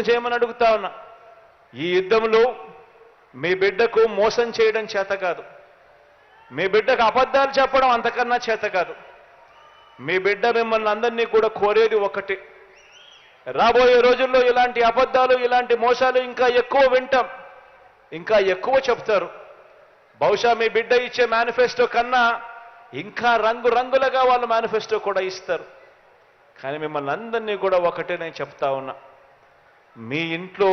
చేయమని అడుగుతా ఉన్నా. ఈ యుద్ధంలో మీ బిడ్డకు మోసం చేయడం చేత కాదు. మీ బిడ్డకు అబద్ధాలు చెప్పడం అంతకన్నా చేత కాదు. మీ బిడ్డ మిమ్మల్ని అందరినీ కూడా కోరేది ఒకటి. రాబోయే రోజుల్లో ఇలాంటి అబద్ధాలు ఇలాంటి మోసాలు ఇంకా ఎక్కువ వింటాం. ఇంకా ఎక్కువ చెప్తారు. బహుశా మీ బిడ్డ ఇచ్చే మేనిఫెస్టో కన్నా ఇంకా రంగు రంగులుగా వాళ్ళు మేనిఫెస్టో కూడా ఇస్తారు. కానీ మిమ్మల్ని అందరినీ కూడా ఒకటే నేను చెప్తా ఉన్నా. మీ ఇంట్లో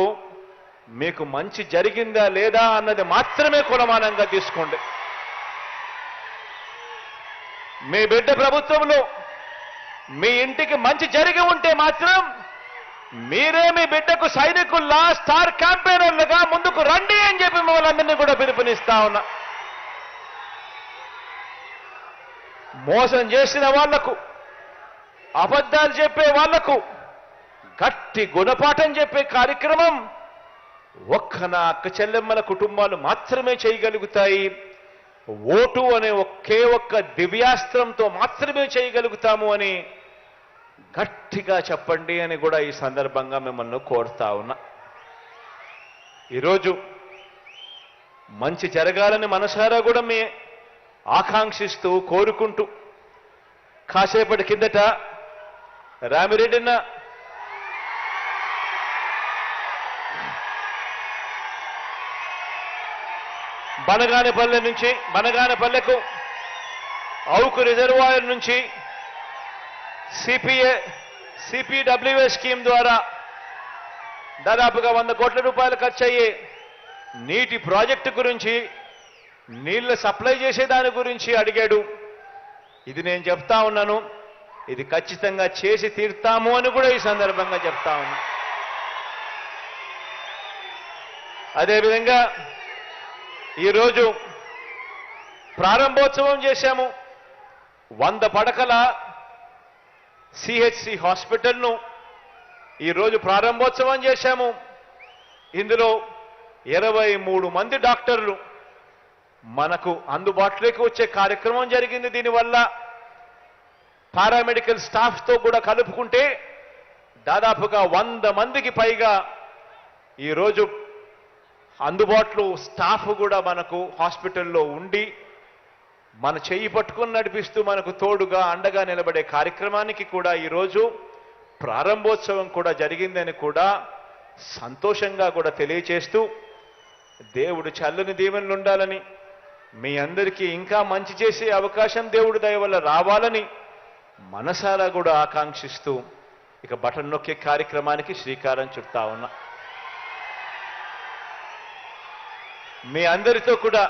మీకు మంచి జరిగిందా లేదా అన్నది మాత్రమే కులమానంగా తీసుకోండి. మీ బిడ్డ ప్రభుత్వంలో మీ ఇంటికి మంచి జరిగి ఉంటే మాత్రం మీరే మీ బిడ్డకు సైనికుల్లా స్టార్ క్యాంపెయినర్లుగా ముందుకు రండి అని చెప్పి మిమ్మల్ని కూడా పిలుపునిస్తా ఉన్నా. మోసం చేసిన వాళ్ళకు అబద్ధాలు చెప్పే వాళ్ళకు గట్టి గుణపాఠం చెప్పే కార్యక్రమం ఒక్క నా అక్క చెల్లెమ్మల కుటుంబాలు మాత్రమే చేయగలుగుతాయి. ఓటు అనే ఒకే ఒక్క దివ్యాస్త్రంతో మాత్రమే చేయగలుగుతాము అని గట్టిగా చెప్పండి అని కూడా ఈ సందర్భంగా మిమ్మల్ని కోరుతా ఉన్నా. ఈరోజు మంచి జరగాలని మనసారా కూడా మీ ఆకాంక్షిస్తూ కోరుకుంటూ కాసేపటి కిందట రామిరెడ్డిన్న బనగానపల్లె నుంచి బనగానపల్లెకు అవుకు రిజర్వాయర్ నుంచి సిపిఏ సిపిడబ్ల్యూఏ స్కీమ్ ద్వారా దాదాపుగా వంద కోట్ల రూపాయలు ఖర్చు అయ్యే నీటి ప్రాజెక్టు గురించి నీళ్ళు సప్లై చేసే దాని గురించి అడిగాడు. ఇది నేను చెప్తా ఉన్నాను. ఇది ఖచ్చితంగా చేసి తీరుతాము అని కూడా ఈ సందర్భంగా చెప్తా ఉన్నా. అదేవిధంగా ఈరోజు ప్రారంభోత్సవం చేశాము. వంద పడకల సిహెచ్సి హాస్పిటల్ను ఈరోజు ప్రారంభోత్సవం చేశాము. ఇందులో ఇరవై మూడు మంది డాక్టర్లు మనకు అందుబాటులోకి వచ్చే కార్యక్రమం జరిగింది. దీనివల్ల పారామెడికల్ స్టాఫ్తో కూడా కలుపుకుంటే దాదాపుగా వంద మందికి పైగా ఈరోజు అందుబాటులో స్టాఫ్ కూడా మనకు హాస్పిటల్లో ఉండి మన చేయి పట్టుకుని నడిపిస్తూ మనకు తోడుగా అండగా నిలబడే కార్యక్రమానికి కూడా ఈరోజు ప్రారంభోత్సవం కూడా జరిగిందని కూడా సంతోషంగా కూడా తెలియచేస్తూ దేవుడు చల్లని దీవెనలు ఉండాలని మీ అందరికీ ఇంకా మంచి చేసే అవకాశం దేవుడు దయ వల్ల రావాలని మనసారా కూడా ఆకాంక్షిస్తూ ఇక బటన్ నొక్కే కార్యక్రమానికి శ్రీకారం చుడతా ఉన్నా. మీ అందరితో కూడా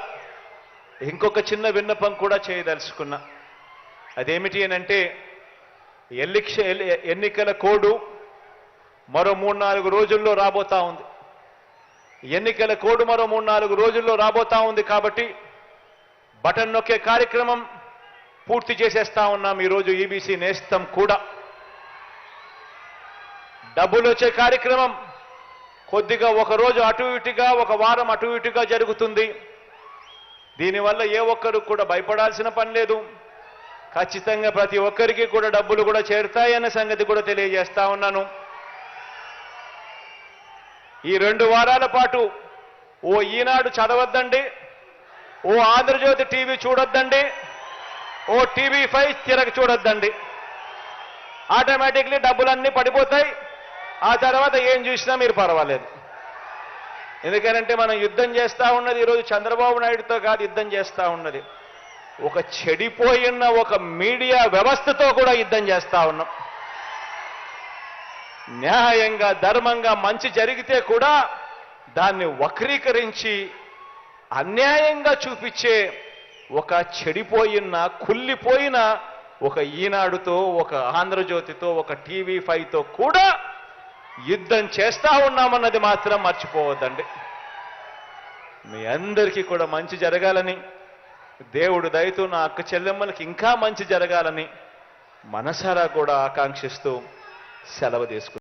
ఇంకొక చిన్న విన్నపం కూడా చేయదలుచుకున్నా. అదేమిటి అని అంటే ఎల్లిక్ష ఎన్నికల కోడు మరో మూడు నాలుగు రోజుల్లో రాబోతా ఉంది. ఎన్నికల కోడ్ మరో మూడు నాలుగు రోజుల్లో రాబోతా ఉంది కాబట్టి బటన్ నొక్కే కార్యక్రమం పూర్తి చేసేస్తా ఉన్నాం ఈరోజు ఈబీసీ నేస్తం కూడా. డబ్బులు వచ్చే కార్యక్రమం కొద్దిగా ఒక రోజు అటు ఇటుగా ఒక వారం అటు ఇటుగా జరుగుతుంది. దీనివల్ల ఏ ఒక్కరు కూడా భయపడాల్సిన పని లేదు. ఖచ్చితంగా ప్రతి ఒక్కరికి కూడా డబ్బులు కూడా చేరుతాయనే సంగతి కూడా తెలియజేస్తా ఉన్నాను. ఈ రెండు వారాల పాటు ఓ ఈనాడు చదవద్దండి ఓ ఆంధ్రజ్యోతి టీవీ చూడొద్దండి ఓ టీవీ ఫైవ్ తిరగ చూడొద్దండి. ఆటోమేటిక్లీ డబ్బులన్నీ పడిపోతాయి. ఆ తర్వాత ఏం చూసినా మీరు పర్వాలేదు. ఎందుకనంటే మనం యుద్ధం చేస్తా ఉన్నది ఈరోజు చంద్రబాబు నాయుడుతో కాదు యుద్ధం చేస్తూ ఉన్నది. ఒక చెడిపోయిన ఒక మీడియా వ్యవస్థతో కూడా యుద్ధం చేస్తూ ఉన్నాం. న్యాయంగా ధర్మంగా మంచి జరిగితే కూడా దాన్ని వక్రీకరించి అన్యాయంగా చూపించే ఒక చెడిపోయిన కుళ్ళిపోయిన ఒక ఈనాడుతో ఒక ఆంధ్రజ్యోతితో ఒక టీవీ ఫైవ్తో కూడా యుద్ధం చేస్తా ఉన్నామన్నది మాత్రం మర్చిపోవద్దండి. మీ అందరికీ కూడా మంచి జరగాలని దేవుడు దయతో నా అక్క చెల్లెమ్మలకి ఇంకా మంచి జరగాలని మనసారా కూడా ఆకాంక్షిస్తూ సెలవు తీసుకు